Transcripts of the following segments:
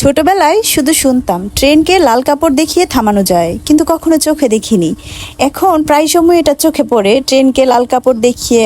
ছোটবেলায় শুধু শুনতাম, ট্রেনকে লাল কাপড় দেখিয়ে থামানো যায়, কিন্তু কখনো চোখে দেখিনি। এখন প্রায় সময় এটা চোখে পড়ে, ট্রেনকে লাল কাপড় দেখিয়ে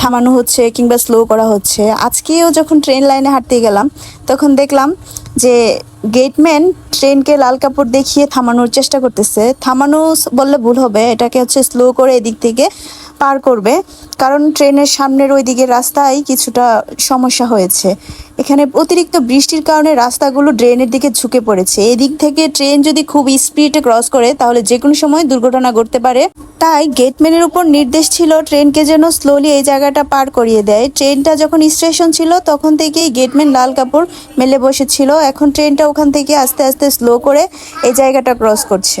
থামানো হচ্ছে কিংবা স্লো করা হচ্ছে। আজকেও যখন ট্রেন লাইনে হাঁটতে গেলাম, তখন দেখলাম যে গেটম্যান ট্রেনকে লাল কাপড় দেখিয়ে থামানোর চেষ্টা করতেছে। থামানো বললে ভুল হবে, এটাকে হচ্ছে স্লো করে এদিক থেকে পার করবে, কারণ ট্রেনের সামনের ওই দিকের রাস্তায় কিছুটা সমস্যা হয়েছে। এখানে অতিরিক্ত বৃষ্টির কারণে রাস্তাগুলো ড্রেনের দিকে ঝুঁকে পড়েছে। এদিক থেকে ট্রেন যদি খুব স্পিডে ক্রস করে, তাহলে যে কোনো সময় দুর্ঘটনা ঘটতে পারে। তাই গেটম্যানের উপর নির্দেশ ছিল ট্রেনকে যেন স্লোলি এই জায়গাটা পার করিয়ে দেয়। ট্রেনটা যখন স্টেশন ছিল, তখন থেকেই গেটম্যান লাল কাপড় মেলে বসেছিল। এখন ট্রেনটা ওখান থেকে আস্তে আস্তে স্লো করে এই জায়গাটা ক্রস করছে।